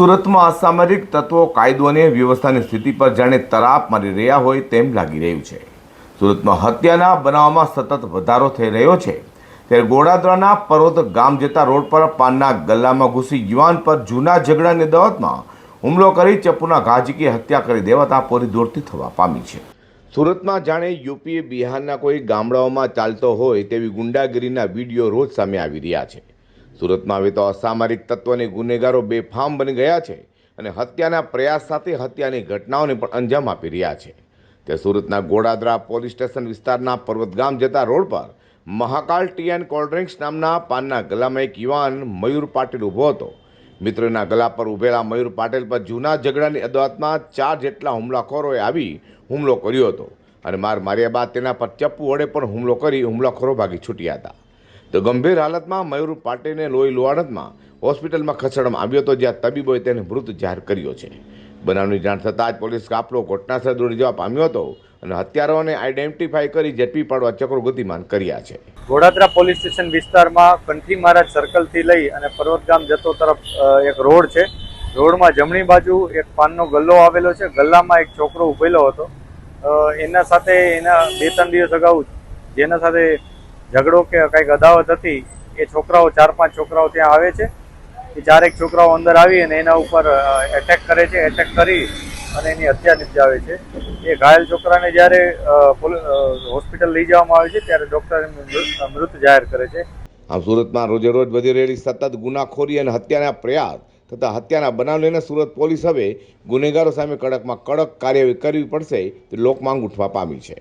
સુરતમાં અસામરિક તત્વો કાયદો અને વ્યવસ્થાની સ્થિતિ પર જાણે તરાપ મારી રહ્યા હોય તેમ લાગી રહ્યું છે. સુરતમાં હત્યાના બનાવમાં સતત વધારો થઈ રહ્યો છે. ત્યારે ગોડાદરાના પર્વત ગામ જતા રોડ પર પાનના ગલ્લામાં ઘૂસી યુવાન પર જૂના ઝઘડાની દવતમાં હુમલો કરી ચપ્પુના ઘા ઝીકી હત્યા કરી દેવાતા પોરી દોડતી થવા પામી છે. સુરતમાં જાણે યુપીએ બિહારના કોઈ ગામડાઓમાં ચાલતો હોય તેવી ગુંડાગીરીના વીડિયો રોજ સામે આવી રહ્યા છે. સુરતમાં હવે તો અસામરિક તત્વને ગુનેગારો બેફામ બની ગયા છે અને હત્યાના પ્રયાસ સાથે હત્યાની ઘટનાઓને પણ અંજામ આપી રહ્યા છે. તે સુરતના ગોડાદરા પોલીસ સ્ટેશન વિસ્તારના પર્વતગામ જતા રોડ પર મહાકાલ ટી એન્ડ કોલ્ડ નામના પાનના ગલામાં એક યુવાન મયુર પાટીલ ઊભો હતો. મિત્રના ગલા પર ઊભેલા મયુર પાટેલ પર જૂના ઝઘડાની અદાવતમાં ચાર જેટલા હુમલાખોરોએ આવી હુમલો કર્યો હતો અને માર માર્યા બાદ તેના પર ચપ્પુ વડે પણ હુમલો કરી હુમલાખોરો ભાગી છૂટ્યા હતા. તો ગંભીર હાલતમાં મયુર પાટીલને લોહી લુહાણતમાં હોસ્પિટલમાં ખસેડવામાં આવ્યો હતો, જ્યાં તબીબોએ તેને મૃત જાહેર કર્યો છે. બનાવની જાણ થતાં જ પોલીસ કાફલો ઘટનાસ્થળે દોડી જવા પામ્યો હતો અને હત્યારાઓને આઈડેન્ટિફાઈ કરી ઝડપી પાડવા ચક્રો ગતિમાન કર્યા છે. ગોડાદરા પોલીસ સ્ટેશન વિસ્તારમાં કંઠી મહારાજ સર્કલથી લઈ અને પર્વતગામ જતો તરફ એક રોડ છે. રોડમાં જમણી બાજુ એક પાનનો ગલ્લો આવેલો છે. ગલ્લામાં એક છોકરો ઉભેલો હતો. એના સાથે એના બે ત્રણ દિવસ અગાઉ જેના સાથે ઝઘડો કે કંઈક અદાવત હતી, એ છોકરાઓ, ચાર પાંચ છોકરાઓ ત્યાં આવે છે. એ ચારેક છોકરાઓ અંદર આવી અને એના ઉપર એટેક કરે છે એટેક કરી અને એની હત્યા નિપજાવે છે. એ ઘાયલ છોકરાને જ્યારે હોસ્પિટલ લઈ જવામાં આવે છે, ત્યારે ડૉક્ટર મૃત જાહેર કરે છે. આમ સુરતમાં રોજે રોજ વધી રહેલી સતત ગુનાખોરી અને હત્યાના પ્રયાસ તથા હત્યાના બનાવ લઈને સુરત પોલીસ હવે ગુનેગારો સામે કડકમાં કડક કાર્યવાહી કરવી પડશે તે લોકમાંગ ઉઠવા પામી છે.